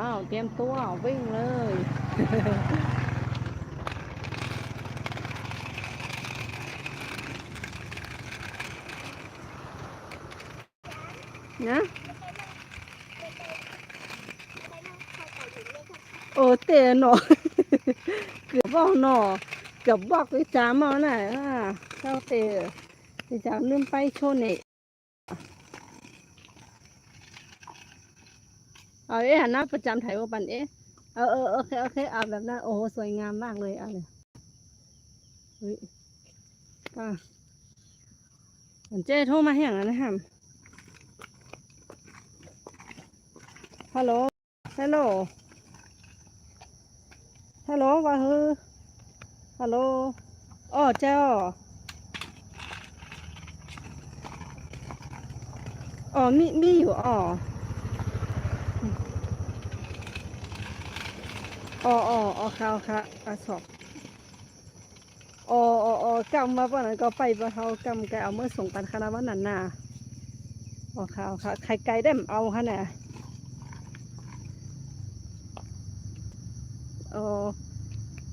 อ้าวเตรียมตัววิ่งเลยนะโอ้เตะหนอเกือบบอกหนอเกือบบอกไปจามเอาหน่ะอ่าเข้าเตะไปจามลืมไปโชว์เนี่ย เอาเอ๊ะหันหน้าประจำถ่ายว่าปันเอ๊ะเออเออโอเคโอเคเอาแบบนั้นโอ้โหสวยงามมากเลยเอาเลยเฮ้ยป้าเหมือนเจ้โทรมาให้อย่างนั้นนะครับฮัลโหลฮัลโหลฮัลโหลว่าเฮ้อฮัลโหลอ๋อเจ้าอ๋อมีมีอยู่อ๋อ อ๋ออ๋ออ๋อค่ะค่ะกระสอบอ๋ออ๋ออ๋อกำมาวันนั้นก็ไปบ่เขากำไก่เอาเมื่อส่งปันคณะวันนั้นน่ะอ๋อค่ะค่ะใครไก่ได้เอาค่ะเนี่ยอ๋อ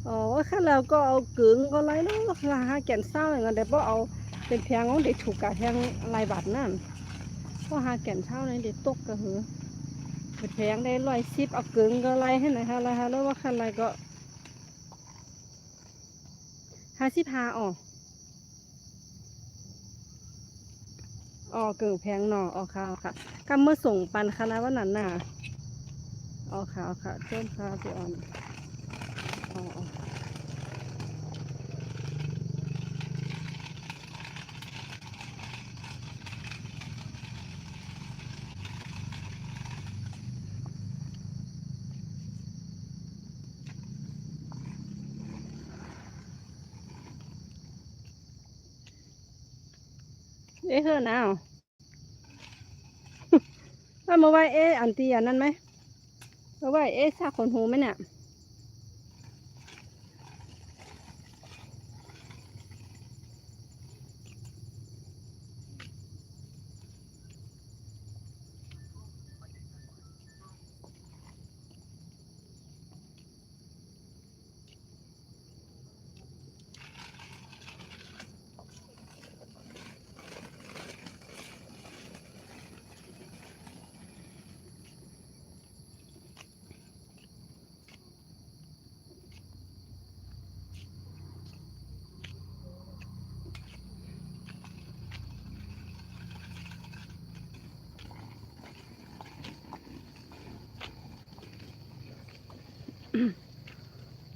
อ๋อข้าเราก็เอากึ่งก็ไรเนาะราคาแก่นเศร้าอย่างเงี้ยแต่พอเอาเป็นแพงของเด็กถูกกะแพงลายบาทนั่นเพราะหาแก่นเศร้าในเด็กตกก็หือ แพงได้ร้อยสิบเอากึ่งก็ไรให้หน่อยคะไรคะแล้วว่าคันไรก็ห้าสิบห้าอ๋ออ๋อกึ่งแพงหน่ออ๋อค่ะค่ะกำเมื่อส่งปันคณะวันนั้นน่ะอ๋อค่ะค่ะเจ้าค่ะพี่อ่อนอ๋อ เอ๊ะเฮ้อนะเอามาไว้เอ๊ะอันตีอันนั้นไหมเอาไว้เอ๊ะซากขนหูไหมเนี่ย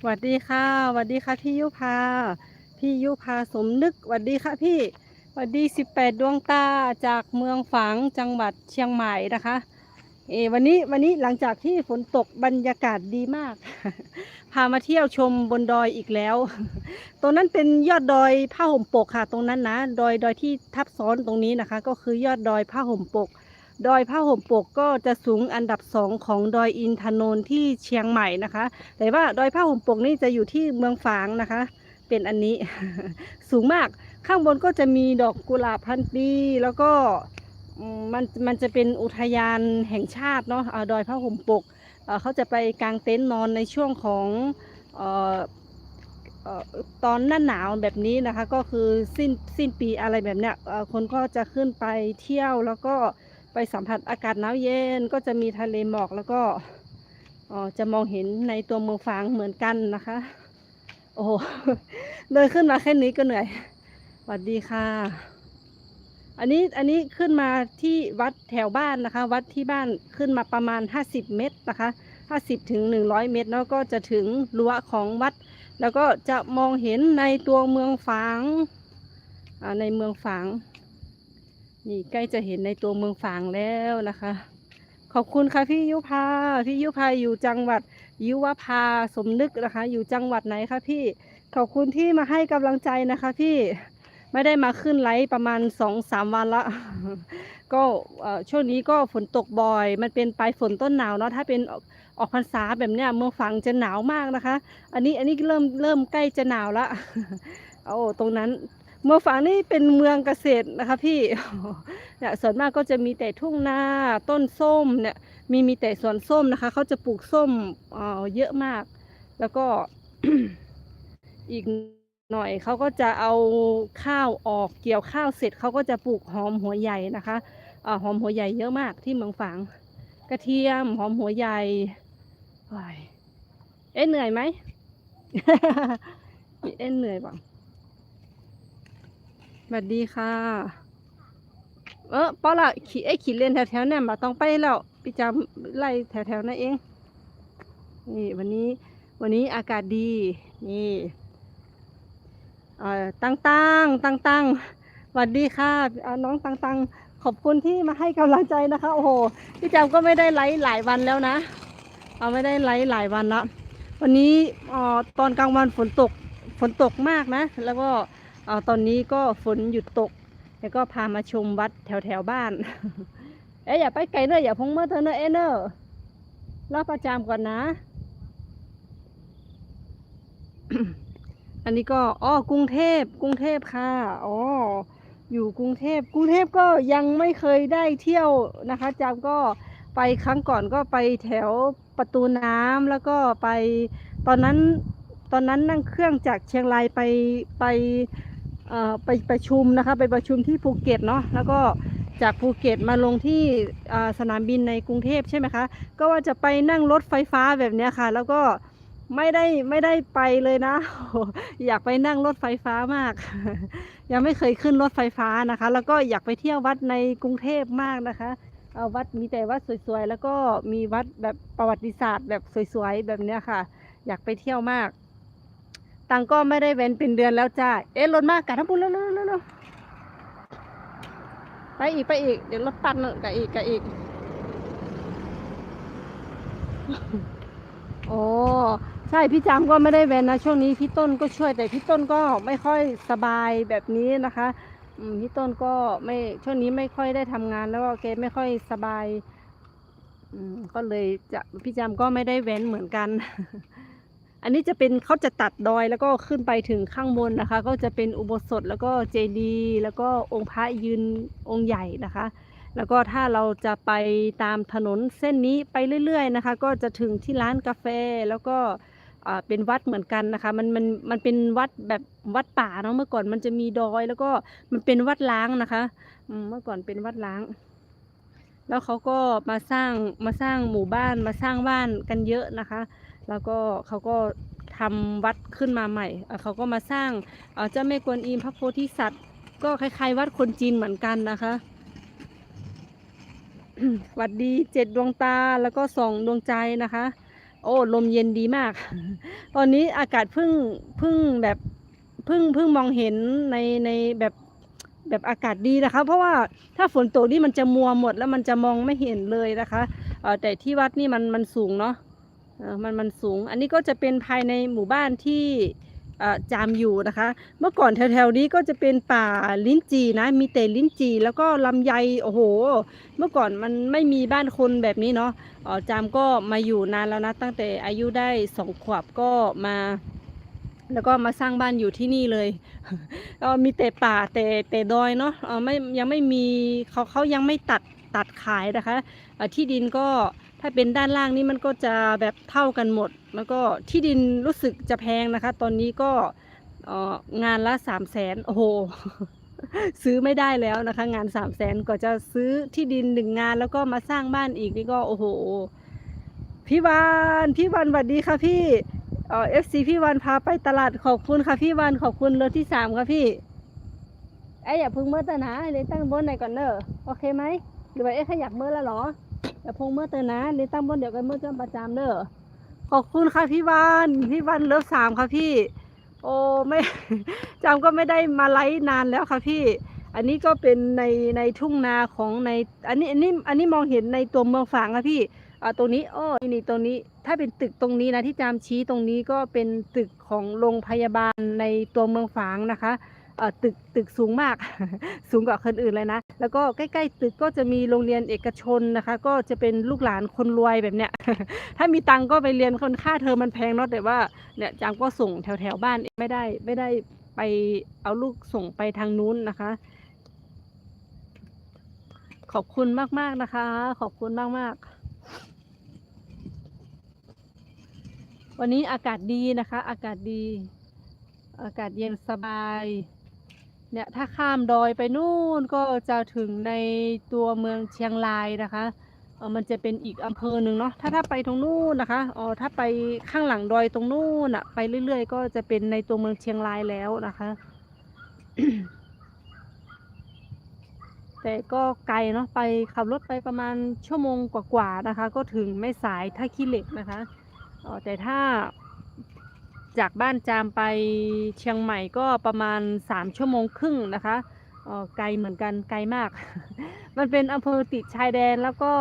วัสดีค่ะสวัสดีค่ะพี่ยุพา พี่ยุพาสมนึกสวัสดีค่ะพี่สวัสดีสิบแปดดวงตาจากเมืองฝางจังหวัดเชียงใหม่นะคะเออวันนี้วันนี้หลังจากที่ฝนตกบรรยากาศดีมาก พามาเที่ยวชมบนดอยอีกแล้ว ตรงนั้นเป็นยอดดอยผ้าห่มปกค่ะ ตรงนั้นนะ ดอยดอยที่ทับซ้อนตรงนี้นะคะ ก็คือยอดดอยผ้าห่มปก ดอยผ้าห่มปกก็จะสูงอันดับสองของดอยอินทนนท์ที่เชียงใหม่นะคะ แต่ว่าดอยผ้าห่มปกนี่จะอยู่ที่เมืองฝางนะคะ เป็นอันนี้ สูงมากข้างบนก็จะมีดอกกุหลาบพันปีแล้วก็มันมันจะเป็นอุทยานแห่งชาติเนาะอ่าดอยผ้าห่มปกเเขาจะไปกางเต็นท์นอนในช่วงของออตอนหน้าหนาวแบบนี้นะคะก็คือสิ้นสิ้นปีอะไรแบบเนี้ยคนก็จะขึ้นไปเที่ยวแล้วก็ ไปสัมผัสอากาศหนาวเย็นก็จะมีทะเลหมอกแล้วก็จะมองเห็นในตัวเมืองฟางเหมือนกันนะคะ โอ้โหเลยขึ้นมาแค่นี้ก็เหนื่อยสวัสดีค่ะ อันนี้อันนี้ขึ้นมาที่วัดแถวบ้านนะคะ วัดที่บ้านขึ้นมาประมาณ 50 เมตรนะคะ 50ถึง100 เมตร แล้วก็จะถึงรั้วของวัด แล้วก็จะมองเห็นในตัวเมืองฝางในเมืองฝาง นี่ใกล้จะเห็นในตัวเมืองฝางแล้วนะคะ ขอบคุณค่ะพี่ยุพาพี่ยุพาอยู่จังหวัดยุวภาสมนึกนะคะ อยู่จังหวัดไหนคะพี่ขอบคุณที่มาให้กำลังใจนะคะพี่ไม่ได้มาขึ้นไลฟ์ประมาณสองสามวันละ ก็ช่วงนี้ก็ฝนตกบ่อย มันเป็นปลายฝนต้นหนาวเนาะถ้าเป็นออกออกพรรษาแบบเนี้ยเมืองฝังจะหนาวมากนะคะ อันนี้อันนี้เริ่มเริ่มใกล้จะหนาวละโอ้ตรงนั้น เมืองฝางนี่เป็นเมืองเกษตรนะคะพี่เนี่ยส่วนมากก็จะมีแต่ทุ่งนาต้นส้มเนี่ยมีมีแต่สวนส้มนะคะเขาจะปลูกส้มเอ่อเยอะมาก แล้วก็อีกหน่อยเขาก็จะเอาข้าวออกเกี่ยวข้าวเสร็จเขาก็จะปลูกหอมหัวใหญ่นะคะเอ่อหอมหัวใหญ่เยอะมากที่เมืองฝางกระเทียมหอมหัวใหญ่โอ้ยเอ๊ะเหนื่อยไหมเอ๊ะเหนื่อยบ้าง สวัสดีค่ะ เออปอละขี่ไอ้ขี่เล่นแถวๆเนี่ยมาต้องไปแล้วพี่จำไล่แถวๆนั่นเอง นี่วันนี้วันนี้อากาศดี นี่เอ่อตังตังตังตังสวัสดีค่ะน้องตังตังขอบคุณที่มาให้กำลังใจนะคะ โอ้โหพี่จำก็ไม่ได้ไลฟ์หลายวันแล้วนะเอาไม่ได้ไลฟ์หลายวันละวันนี้เอ่อตอนกลางวันฝนตกฝนตกมากนะ แล้วก็ เอ่อตอนนี้ก็ฝนหยุดตก แล้วก็พามาชมวัดแถวแถวบ้าน เอ๊ะอย่าไปไกลเนอะอย่าพงเมื่อเธอเนอะเอเนอะรอประจำก่อนนะ อันนี้ก็อ๋อกรุงเทพกรุงเทพค่ะอ๋ออยู่กรุงเทพกรุงเทพก็ยังไม่เคยได้เที่ยวนะคะจำก็ไปครั้งก่อนก็ไปแถวประตูน้ำแล้วก็ไปตอนนั้นตอนนั้นนั่งเครื่องจากเชียงรายไปไป ไปประชุมนะคะไปประชุมที่ภูเก็ตเนาะแล้วก็จากภูเก็ตมาลงที่สนามบินในกรุงเทพใช่ไหมคะ ก็ว่าจะไปนั่งรถไฟฟ้าแบบนี้ค่ะ แล้วก็ไม่ได้ไม่ได้ไปเลยนะ อยากไปนั่งรถไฟฟ้ามาก ยังไม่เคยขึ้นรถไฟฟ้านะคะ แล้วก็อยากไปเที่ยววัดในกรุงเทพมากนะคะเอาวัดมีแต่วัดสวยๆ แล้วก็มีวัดแบบประวัติศาสตร์แบบสวยๆ แบบนี้ค่ะ อยากไปเที่ยวมาก ตังก็ไม่ได้เว้นเป็นเดือนแล้วจ้า เอ๊ะรถมากกะทั้งปุ้นแล้วๆๆไปอีกไปอีก เดี๋ยวรถตันกะอีกกะอีก โอ้ใช่พี่จามก็ไม่ได้เว้นนะช่วงนี้พี่ต้นก็ช่วยแต่พี่ต้นก็ไม่ค่อยสบายแบบนี้นะคะพี่ต้นก็ไม่ช่วงนี้ไม่ค่อยได้ทำงานแล้วก็แกไม่ค่อยสบายอืมก็เลยจะพี่จามก็ไม่ได้เว้นเหมือนกัน อันนี้จะเป็นเขาจะตัดดอยแล้วก็ขึ้นไปถึงข้างบนนะคะ ก็จะเป็นอุโบสถแล้วก็เจดีย์แล้วก็องค์พระยืนองค์ใหญ่นะคะ แล้วก็ถ้าเราจะไปตามถนนเส้นนี้ไปเรื่อยๆนะคะ ก็จะถึงที่ร้านกาแฟแล้วก็เป็นวัดเหมือนกันนะคะมันมันมันเป็นวัดแบบวัดป่าเนาะเมื่อก่อนมันจะมีดอยแล้วก็มันเป็นวัดล้างนะคะเมื่อก่อนเป็นวัดล้าง แล้วเขาก็มาสร้างมาสร้างหมู่บ้านมาสร้างบ้านกันเยอะนะคะ แล้วก็เขาก็ทำวัดขึ้นมาใหม่ เขาก็มาสร้างเจ้าแม่กวนอิมพระโพธิสัตว์ ก็คล้ายๆ วัดคนจีนเหมือนกันนะคะหวัดดีเจ็ดดวงตาแล้วก็สองดวงใจนะคะ โอ้ลมเย็นดีมาก ตอนนี้อากาศเพิ่งเพิ่งแบบเพิ่งเพิ่งมองเห็นในในแบบแบบอากาศดีนะคะ เพราะว่าถ้าฝนตกนี่มันจะมัวหมดแล้วมันจะมองไม่เห็นเลยนะคะแต่ที่วัดนี่มันมันสูงเนาะ มันมันสูง อันนี้ก็จะเป็นภายในหมู่บ้านที่จามอยู่นะคะ เมื่อก่อนแถวๆนี้ก็จะเป็นป่าลิ้นจีนะ มีแต่ลิ้นจีแล้วก็ลำไย โอ้โห เมื่อก่อนมันไม่มีบ้านคนแบบนี้เนาะอ๋อจามก็มาอยู่นานแล้วนะ ตั้งแต่อายุได้สองขวบก็มา แล้วก็มาสร้างบ้านอยู่ที่นี่เลยก็มีแต่ป่าแต่แต่ดอยเนาะเออไม่ยังไม่มีเขาเขายังไม่ตัดตัดขายนะคะ ที่ดินก็ ถ้าเป็นด้านล่างนี่มันก็จะแบบเท่ากันหมด แล้วก็ที่ดินรู้สึกจะแพงนะคะ ตอนนี้ก็งานละสามแสนโอ้โหซื้อไม่ได้แล้วนะคะ งานสามแสนก็จะซื้อที่ดินหนึ่งงานแล้วก็มาสร้างบ้านอีกนี่ก็โอ้โหพี่วานพี่วันสวัสดีค่ะพี่เอฟซีพี่วันพาไปตลาดขอบคุณค่ะพี่วันขอบคุณรถที่สามค่ะพี่ไอ้อย่าพึ่งเมื่อตนะเลยตั้งบนไหนก่อนเนอะโอเคไหมหรือว่าเอ๊ขยักเมื่อแล้วหรอ อย่พงเมื่อเตือนนะเลยตั้งบนเดี๋ยวกันเมื่อจำประจำเนอะขอบคุณค่ะพี่วันพี่วันเลิฟสามค่ะพี่ โอ้ไม่จำก็ไม่ได้มาไลฟ์นานแล้วค่ะพี่ อันนี้ก็เป็นในในทุ่งนาของในอันนี้อันนี้อันนี้มองเห็นในตัวเมืองฝางค่ะพี่อ่าตรงนี้อ้อนี่ตรงนี้ถ้าเป็นตึกตรงนี้นะที่จามชี้ตรงนี้ก็เป็นตึกของโรงพยาบาลในตัวเมืองฝางนะคะ ตึกตึกสูงมาก สูงกว่าคนอื่นเลยนะ แล้วก็ใกล้ๆตึกก็จะมีโรงเรียนเอกชนนะคะ ก็จะเป็นลูกหลานคนรวยแบบเนี้ย ถ้ามีตังก็ไปเรียนคนค่าเทอมมันแพงเนาะแต่ว่าเนี่ยจางก็ส่งแถวแถวบ้านไม่ได้ไม่ได้ไปเอาลูกส่งไปทางนู้นนะคะ ขอบคุณมากๆนะคะ ขอบคุณมากๆวันนี้อากาศดีนะคะ อากาศดี อากาศเย็นสบาย เนี่ยถ้าข้ามดอยไปนู่นก็จะถึงในตัวเมืองเชียงรายนะคะเออมันจะเป็นอีกอำเภอหนึ่งเนาะถ้าถ้าไปตรงนู่นนะคะอ๋อถ้าไปข้างหลังดอยตรงนู่นอะไปเรื่อย ๆ ก็จะเป็นในตัวเมืองเชียงรายแล้วนะคะ แต่ก็ไกลเนาะไปขับรถไปประมาณชั่วโมงกว่าๆนะคะ ก็ถึงไม่สายท่าขี้เหล็กนะคะอ่อแต่ถ้า จากบ้านจามไปเชียงใหม่ก็ประมาณสามชั่วโมงครึ่งนะคะออไกลเหมือนกันไกลมาก มันเป็นอำเภอติดชายแดนแล้วก็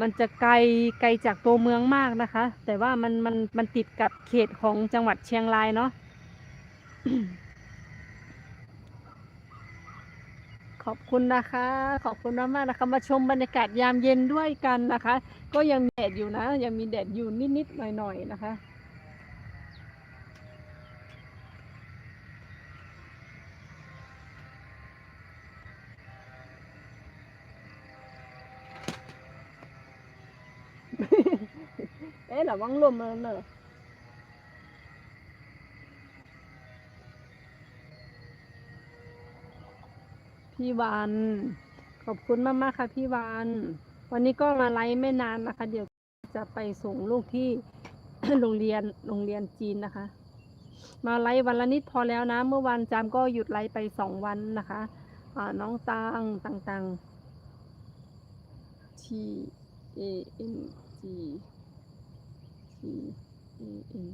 มันจะไกลไกลจากตัวเมืองมากนะคะ แต่ว่ามันมันมันติดกับเขตของจังหวัดเชียงรายเนาะขอบคุณนะคะ ขอบคุณมากๆนะคะ มาชมบรรยากาศยามเย็นด้วยกันนะคะ ก็ยังแดดอยู่นะ ยังมีแดดอยู่นิดๆหน่อยๆนะคะ อ๊ะระวังลมเลยเนอะพี่วัน ขอบคุณมากๆค่ะพี่วัน วันนี้ก็มาไลฟ์ไม่นานนะคะ เดี๋ยวจะไปส่งลูกที่โรงเรียนโรงเรียนจีนนะคะ มาไลฟ์วันละนิดพอแล้วนะ เมื่อวันจามก็หยุดไลฟ์ไปสองวันนะคะอ่าน้องตังต่างๆ T A N G Mm-hmm.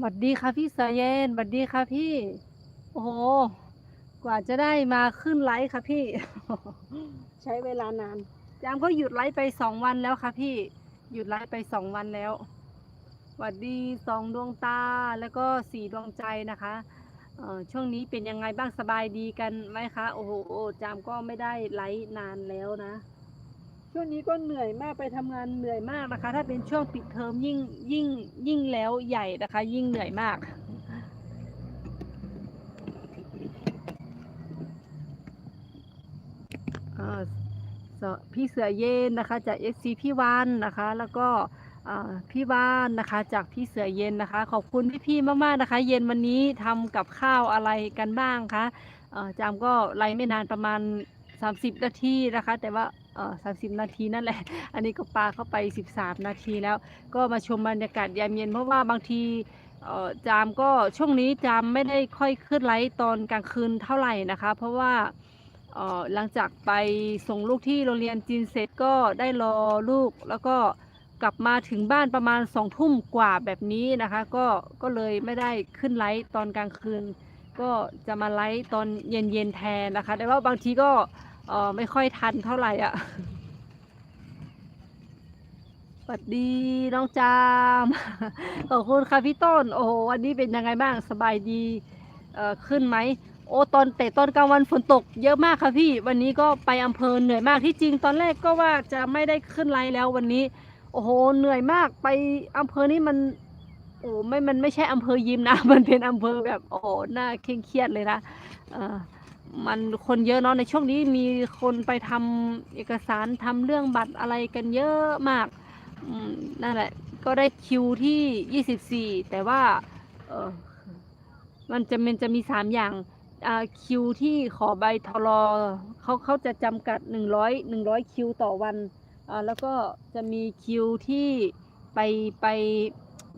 หวัดดีค่ะพี่สายเย็นหวัดดีค่ะพี่ โอ้โห กว่าจะได้มาขึ้นไลฟ์ค่ะพี่ ใช้เวลานาน ยามก็หยุดไลฟ์ไปสองวันแล้วค่ะพี่ หยุดไลฟ์ไปสองวันแล้ว หวัดดีสองดวงตาแล้วก็สี่ดวงใจนะคะเออช่วงนี้เป็นยังไงบ้างสบายดีกันไหมคะ โอ้โห จามก็ไม่ได้ไลฟ์นานแล้วนะ ช่วงนี้ก็เหนื่อยมากไปทำงานเหนื่อยมากนะคะ ถ้าเป็นช่วงปิดเทอมยิ่งยิ่งยิ่งแล้วใหญ่นะคะ ยิ่งเหนื่อยมากอ่าสพี่เสือเย็นนะคะจาก FC พี่วานนะคะ แล้วก็อ่าพี่วานนะคะ จากพี่เสือเย็นนะคะ ขอบคุณพี่ๆมากๆนะคะ เย็นวันนี้ทำกับข้าวอะไรกันบ้างคะจามก็ไลฟ์ไม่นานประมาณ 30 นาทีนะคะ แต่ว่า เอ่อ30นาทีนั่นแหละ อันนี้ก็ปลาเข้าไป13นาทีแล้ว ก็มาชมบรรยากาศยามเย็นเพราะว่าบางทีจามก็ช่วงนี้จามไม่ได้ค่อยขึ้นไลฟ์ตอนกลางคืนเท่าไหร่นะคะ เพราะว่าหลังจากไปส่งลูกที่โรงเรียนจีนเสร็จก็ได้รอลูก แล้วก็กลับมาถึงบ้านประมาณสองทุ่มกว่าแบบนี้นะคะ ก็ก็เลยไม่ได้ขึ้นไลฟ์ตอนกลางคืน ก็จะมาไลฟ์ตอนเย็นๆแทนนะคะแต่ว่าบางทีก็ เออไม่ค่อยทันเท่าไหร่อะสวัสดีน้องจามขอบคุณค่ะพี่ต้น โอ้โหวันนี้เป็นยังไงบ้างสบายดีเอ่อขึ้นไหมโอ้ตอนแต่ตอนกลางวันฝนตกเยอะมากค่ะพี่ วันนี้ก็ไปอำเภอเหนื่อยมากที่จริงตอนแรกก็ว่าจะไม่ได้ขึ้นไลฟ์แล้ววันนี้ โอ้โหเหนื่อยมากไปอำเภอนี้มันโอ้ไม่มันไม่ใช่อำเภอยิมนะ มันเป็นอำเภอแบบโอ้หน่าเคร่งเครียดเลยนะเออ มันคนเยอะเนาะในช่วงนี้มีคนไปทำเอกสารทำเรื่องบัตรอะไรกันเยอะมากนั่นแหละ ก็ได้คิวที่ 24 แต่ว่าเออมันจะมันจะมีสามอย่างคิวที่ขอใบทรอเขาเขาจะจำกัดหนึ่งร้อยหนึ่งร้อยคิวต่อวันแล้วก็จะมีคิวที่ไปไป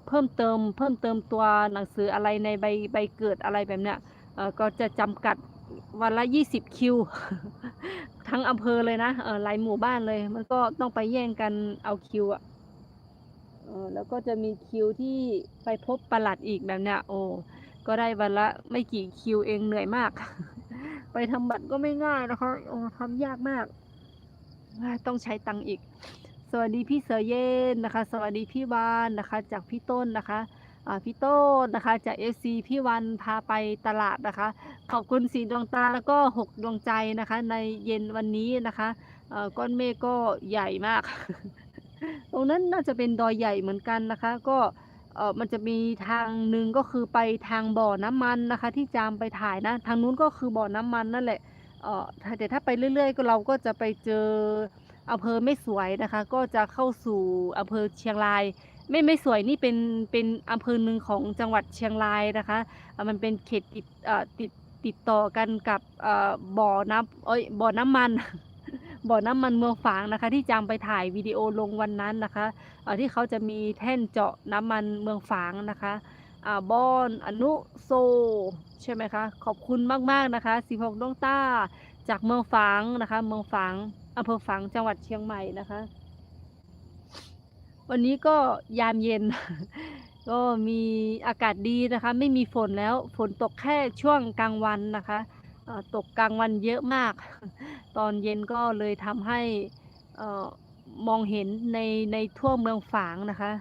เพิ่มเติมเพิ่มเติมตัวหนังสืออะไรในใบใบเกิดอะไรแบบเนี้ยก็จะจำกัด วันละยี่สิบคิว ทั้งอำเภอเลยนะเออหลายหมู่บ้านเลย มันก็ต้องไปแย่งกันเอาคิวอะเออแล้วก็จะมีคิวที่ไปพบประหลัดอีกแบบเนี้ยโอ้ก็ได้วันละไม่กี่คิวเองเหนื่อยมาก ไปทำบัตรก็ไม่ง่ายนะคะโอ้ทำยากมาก ต้องใช้ตังค์อีก สวัสดีพี่เสือเย็นนะคะ สวัสดีพี่วานนะคะ จากพี่ต้นนะคะ พี่โต้นนะคะจากเอฟซีพี่วันพาไปตลาดนะคะ ขอบคุณสีดวงตาแล้วก็หกดวงใจนะคะ ในเย็นวันนี้นะคะก้อนเมฆก็ใหญ่มาก ตรงนั้นน่าจะเป็นดอยใหญ่เหมือนกันนะคะ ก็มันจะมีทางหนึ่งก็คือไปทางบ่อน้ำมันนะคะ ที่จามไปถ่ายนะ ทางนู้นก็คือบ่อน้ำมันนั่นแหละแต่ถ้าไปเรื่อยๆก็เราก็จะไปเจอ อำเภอไม่สวยนะคะ ก็จะเข้าสู่อำเภอเชียงราย ไม่ไม่สวยนี่เป็นเป็นอำเภอหนึ่งของจังหวัดเชียงรายนะคะมันเป็นเขตติดอ่อติดติดต่อกันกับอ่อบ่อน้ำเอ้ยบ่อน้ำมันบ่อน้ำมันเมืองฝางนะคะ ที่จำไปถ่ายวิดีโอลงวันนั้นนะคะที่เขาจะมีแท่นเจาะน้ำมันเมืองฝางนะคะอ่าบอนอนุโซ ใช่ไหมคะ ขอบคุณมาก ๆ นะคะสิพกดวงตาจากเมืองฝางนะคะ เมืองฝาง อำเภอฝางจังหวัดเชียงใหม่นะคะ วันนี้ก็ยามเย็น ก็มีอากาศดีนะคะ ไม่มีฝนแล้วฝนตกแค่ช่วงกลางวันนะคะตกกลางวันเยอะมาก ตอนเย็นก็เลยทำให้มองเห็นในในทั่วเมืองฝางนะคะ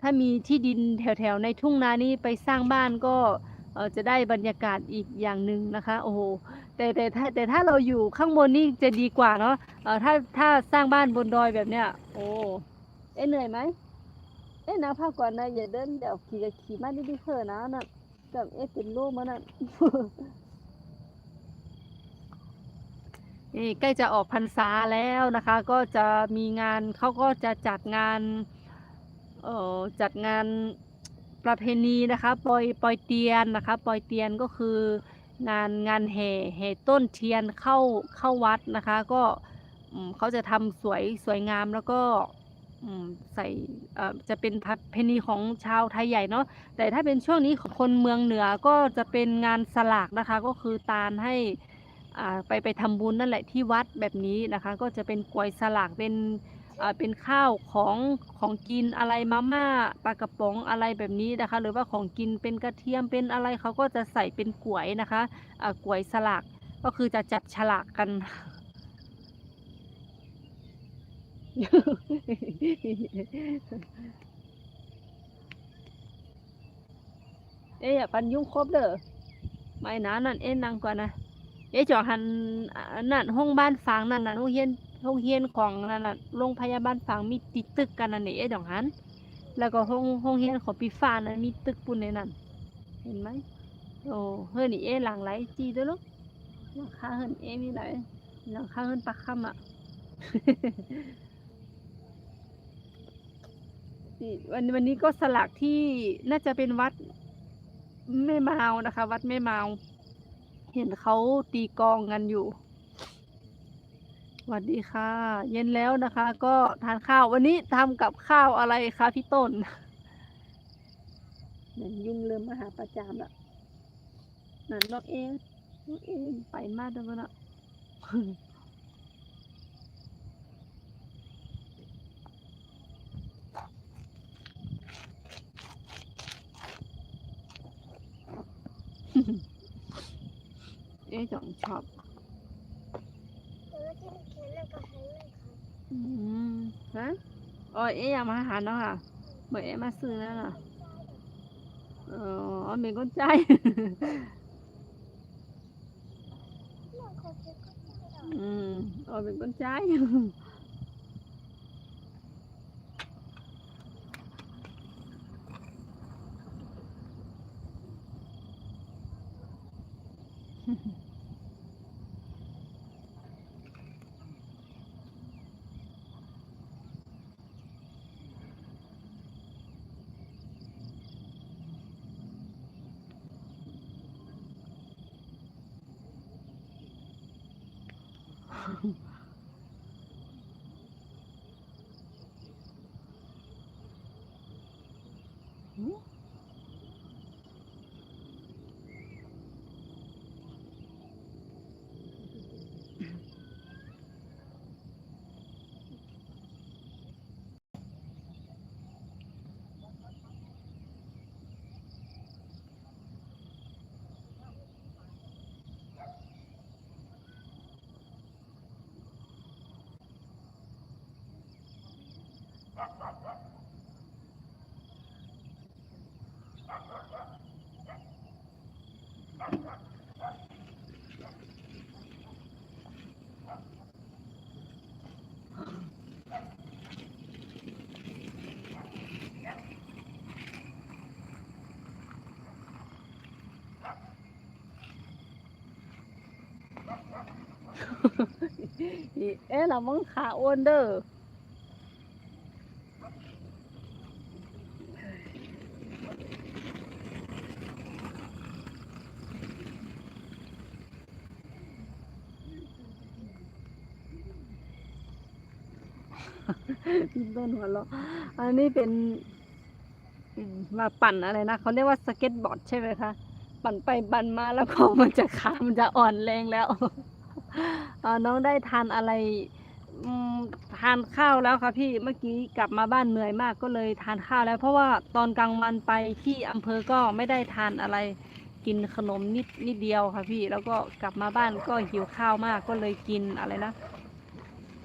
ถ้ามีที่ดินแถวๆในทุ่งนานี่ไปสร้างบ้านก็ จะได้บรรยากาศอีกอย่างหนึ่งนะคะ โอ้โหแต่แต่ถ้าแต่ถ้าเราอยู่ข้างบนนี่จะดีกว่าเนาะเออถ้าถ้าสร้างบ้านบนดอยแบบเนี้ยโอ้เอ๊ะเหนื่อยไหมเอ๊ะนะพักก่อนนะอย่าเดินเดี๋ยวขี่จะขี่มาดีๆเถอนะนั่นกับเอ๊ะเป็นโรคมานั่นนี่ใกล้จะออกพรรษาแล้วนะคะ ก็จะมีงานเขาก็จะจัดงานเอ่อจัดงาน ประเพณีนะคะปลอยปลอยเตียนนะคะปลอยเตียนก็คืองานงานแห่แห่ต้นเทียนเข้าเข้าวัดนะคะ ก็เขาจะทำสวยสวยงามแล้วก็ใส่จะเป็นประเพณีของชาวไทยใหญ่เนาะแต่ถ้าเป็นช่วงนี้ของคนเมืองเหนือก็จะเป็นงานสลากนะคะ ก็คือตาลให้อ่าไปไปทำบุญนั่นแหละที่วัดแบบนี้นะคะ ก็จะเป็นกลวยสลากเป็น เป็นข้าวของของกินอะไรมาม่าปลากระป๋องอะไรแบบนี้นะคะ หรือว่าของกินเป็นกระเทียมเป็นอะไรเขาก็จะใส่เป็นกลวยนะคะอ่ากลวยสลากก็คือจะจัดฉลากกัน เอ๊ะปันยุ่งครบเด้อไม่นะนั่นเอ๊ะนังกว่านะเอ๊ะจอหันนั่นห้องบ้านฟางนั่นน่ะโรงเรียน โรงเรียนของนั่นน่ะโรงพยาบาลฟางมีติดตึกกันนั่นนี่เอ๊ะดอกหันแล้วก็ห้องห้องเรียนของปีฟ้านั่นมีตึกปุ่นในนั้นเห็นไหมโอ้เฮ้ยนี่เอหลังไหลจีด้อลูกหลังคาเฮิรนเอ๊ะมีไหนหลังคาเฮิรนปักคำอะวันวันนี้ก็สลักที่น่าจะเป็นวัดแม่เมาวนะคะ วัดแม่เมา เห็นเขาตีกองกันอยู่ วัสดีค่ะ เย็นแล้วนะคะ ก็ทานข้าววันนี้ทำกับข้าวอะไรคะพี่ต้นนั่นยุ่งเริ่มมาหาประจามละนั่นน้องเองน้องเองไปมากแล้วนะเอ๊ะจ่องชอบ อืมฮะอ๋อเอ๊ะอยากมาหาเนาะค่ะเหมื่อเอ๊ะมาซื้อนั่นน่ะอ๋อมีคนใจอืมอ๋อเป็นคนใจา เอ๊ะเรามังขาอ้วนเด้อต้นหัวเราะอันนี้เป็นมมาปั่นอะไรนะเขาเรียกว่าสเก็ตบอร์ดใช่ไหมคะ ปั่นไปปั่นมาแล้วพอมันจะขามันจะอ่อนแรงแล้ว เอ่อน้องได้ทานอะไรอืมทานข้าวแล้วค่ะพี่เมื่อกี้กลับมาบ้านเหนื่อยมากก็เลยทานข้าวแล้ว เพราะว่าตอนกลางวันไปที่อำเภอก็ไม่ได้ทานอะไร กินขนมนิดนิดเดียวค่ะพี่ แล้วก็กลับมาบ้านก็หิวข้าวมากก็เลยกินอะไรนะ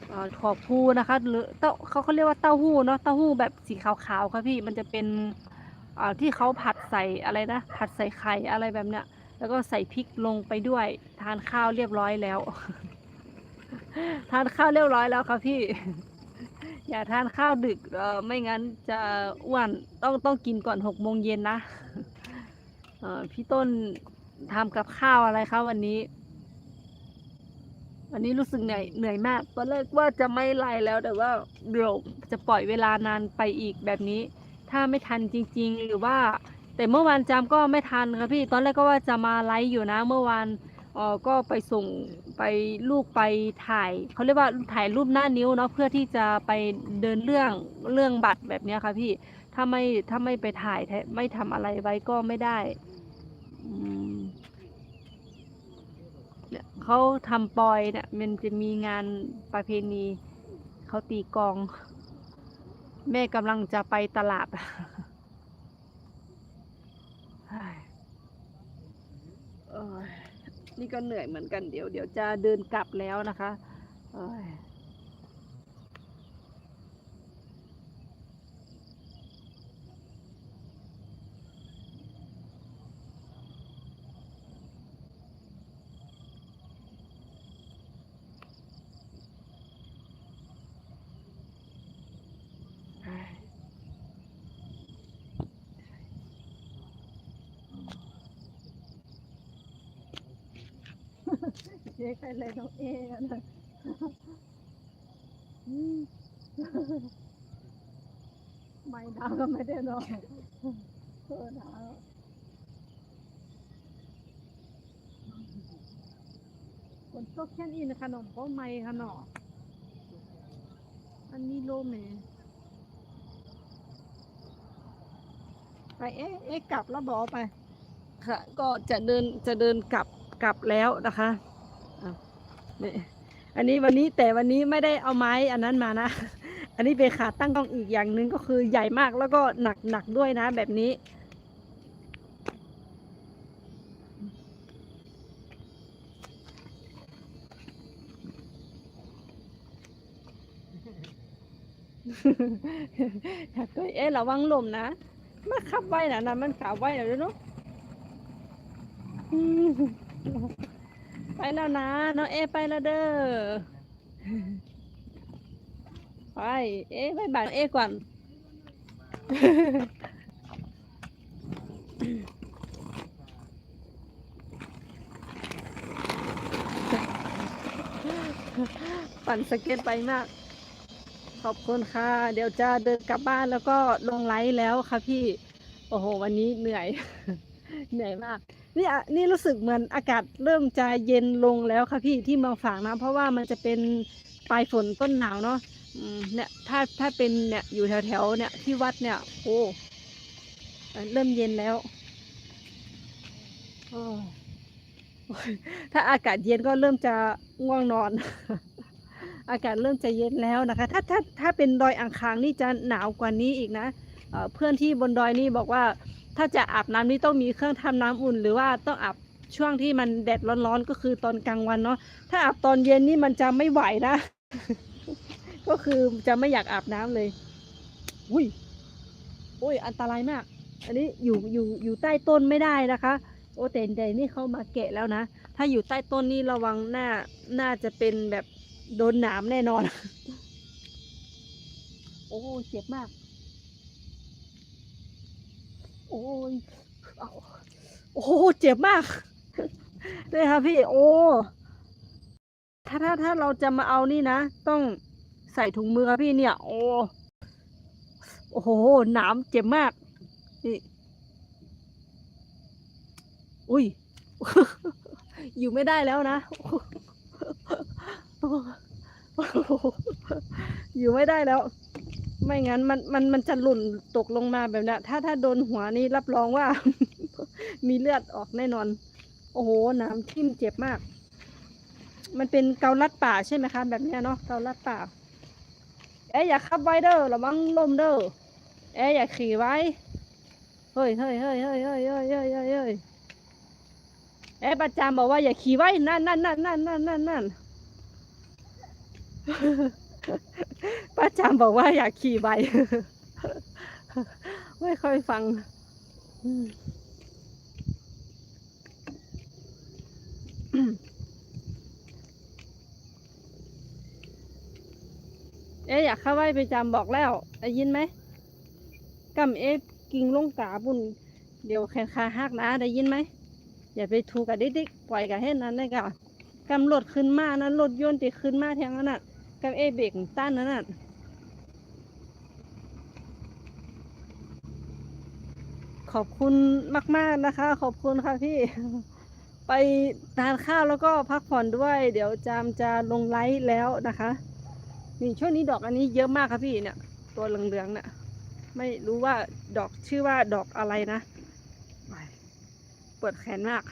เอ่อขอบพูนะคะหรือเต้าเขาเขาเรียกว่าเต้าหู้เนาะเต้าหู้แบบสีขาวๆค่ะพี่มันจะเป็นอ่าที่เขาผัดใส่อะไรนะผัดใส่ไข่อะไรแบบเนี้ย แล้วก็ใส่พริกลงไปด้วย ทานข้าวเรียบร้อยแล้ว ทานข้าวเรียบร้อยแล้วค่ะพี่ อย่าทานข้าวดึกเออไม่งั้นจะอ้วนต้องต้องกินก่อนหกโมงเย็นนะเออพี่ต้นทำกับข้าวอะไรคะวันนี้ วันนี้รู้สึกเหนื่อยเหนื่อยมากตอนแรกว่าจะไม่ไล่แล้วแต่ว่าเดี๋ยวจะปล่อยเวลานานไปอีกแบบนี้ ถ้าไม่ทันจริง ๆ หรือว่า แต่เมื่อวานจำก็ไม่ทันค่ะพี่ตอนแรกก็ว่าจะมาไลฟ์อยู่นะ เมื่อวานเออก็ไปส่งไปลูกไปถ่ายเขาเรียกว่าถ่ายรูปหน้านิ้วเนาะเพื่อที่จะไปเดินเรื่องเรื่องบัตรแบบเนี้ยค่ะพี่ถ้าไม่ถ้าไม่ไปถ่ายไม่ทำอะไรไว้ก็ไม่ได้อืเขาทำปอยเนี่ยมันจะมีงานประเพณีเขาตีกอง แม่กำลังจะไปตลาด นี่ก็เหนื่อยเหมือนกันเดี๋ยวเดี๋ยวจะเดินกลับแล้วนะคะ เจ๊ไปเลยน้องเอนะไม่ดาวก็ไม่ได้นอนเออหนาวฝนตกแค่นี้นะขนมก็ไม่ค่ะเนาะอันนี้โลมเนี่ยไปเอ๊ะเอ๊ะกลับแล้วบอกไป ค่ะ ก็จะเดินจะเดินกลับกลับแล้วนะคะ นี่อันนี้วันนี้แต่วันนี้ไม่ได้เอาไม้อันนั้นมานะ อันนี้เป็นขาตั้งกล้องอีกอย่างหนึ่งก็คือใหญ่มากแล้วก็หนักหนักด้วยนะ แบบนี้ อยากก็เอ๊ะระวังลมนะมาขับไว้นะนะมันขับไว้แล้วเนาะ ไปแล้วนะน้องเอไปแล้วเด้อไปเอ๊ะไปบายเอก่อนปั่นสเก็ตไปมาก ขอบคุณค่ะ เดี๋ยวจะเดินกลับบ้านแล้วก็ลงไลฟ์แล้วค่ะพี่ โอ้โห วันนี้เหนื่อย เหนื่อยมาก นี่นี่รู้สึกเหมือนอากาศเริ่มจะเย็นลงแล้วค่ะพี่ที่เมืองฝางนะเพราะว่ามันจะเป็นปลายฝนต้นหนาวเนาะเนี่ยถ้าถ้าเป็นเนี่ยอยู่แถวๆเนี่ยที่วัดเนี่ยโอ้เริ่มเย็นแล้วถ้าอากาศเย็นก็เริ่มจะง่วงนอน อากาศเริ่มจะเย็นแล้วนะคะ ถ้าถ้าถ้าเป็นดอยอ่างคางนี่จะหนาวกว่านี้อีกนะเเพื่อนที่บนดอยนี่บอกว่า ถ้าจะอาบน้ำนี่ต้องมีเครื่องทำน้ำอุ่น หรือว่าต้องอาบช่วงที่มันแดดร้อนๆก็คือตอนกลางวันเนาะถ้าอาบตอนเย็นนี่มันจะไม่ไหวนะ ก็คือจะไม่อยากอาบน้ำเลยอุ้ยอุ้ยอันตรายมาก อันนี้อยู่อยู่อยู่ใต้ต้นไม่ได้นะคะ โอ้แต่แต่นี่เขามาแกะแล้วนะ ถ้าอยู่ใต้ต้นนี่ระวังหน้าน่าจะเป็นแบบโดนหนามแน่นอน โอ้เจ็บมาก โอ้ยเอาโอ้เจ็บมากเลยค่ะพี่ โอ้ ถ้าถ้าถ้าเราจะมาเอานี่นะ ต้องใส่ถุงมือค่ะพี่เนี่ย โอ้ โอ้โหหนามเจ็บมาก นี่ อุ้ย อยู่ไม่ได้แล้วนะ อยู่ไม่ได้แล้ว ไม่งั้นมันมันมันจะหล่นตกลงมาแบบนี้ถ้าถ้าโดนหัวนี่รับรองว่า มีเลือดออกแน่นอน โอ้โหน้ำทิ่มเจ็บมาก มันเป็นเกาลัดป่าใช่ไหมคะ แบบนี้เนาะเกาลัดป่าเอ๊ะอย่าขับไว้เด้อระวังลมเด้อเอ๊ะอย่าขี่ไว้เฮ้ยเฮ้ยเฮ้ยเฮ้ยเฮ้ยเฮ้ยเฮ้ยเฮ้ยเอ๊ะประจำบอกว่าอย่าขี่ไว้นั่นนั่นนั่นนั่นนั่นนั่น ป้าจามบอกว่าอยากขี่ใบ ไม่ค่อยฟังเอ๊อยากเข้าไว้ไปจำบอกแล้วได้ยินไหมกำเอ๊กิ่งลงกาบุญเดี๋ยวแขนขาหักนะได้ยินไหมอย่าไปถูกกับดิ๊กๆปล่อยกับเห็นนั้นเลยก่ะกำรถขึ้นมานั้นรถยนต์ติขึ้นมาแทงนั้นน่ะ กับเอเบรกต้านนั่นน่ะขอบคุณมาก ๆนะคะ ขอบคุณค่ะพี่ ไปทานข้าวแล้วก็พักผ่อนด้วย เดี๋ยวจามจะลงไลฟ์แล้วนะคะนี่ช่วงนี้ดอกอันนี้เยอะมากค่ะพี่เนี่ย ตัวเหลืองๆเนี่ยไม่รู้ว่าดอกชื่อว่าดอกอะไรนะเปิดแขนมาก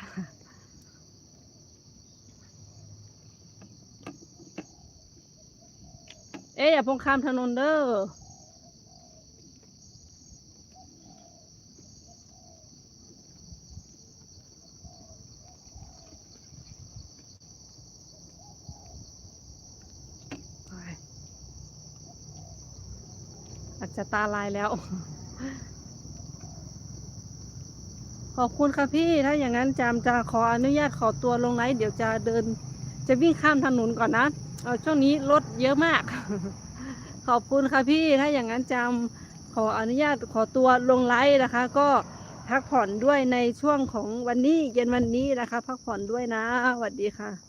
เอ๊ะอย่าพงข้ามถนนเด้อโอ้ยอาจจะตาลายแล้ว ขอบคุณค่ะพี่ถ้าอย่างนั้นจามจะขออนุญาตขอตัวลงไลฟ์เดี๋ยวจะเดิน จะวิ่งข้ามถนนก่อนนะ เออช่วงนี้รถเยอะมาก ขอบคุณค่ะพี่ถ้าอย่างนั้นจำขออนุญาตขอตัวลงไลฟ์นะคะ ก็พักผ่อนด้วยในช่วงของวันนี้เย็นวันนี้นะคะ พักผ่อนด้วยนะสวัสดีค่ะ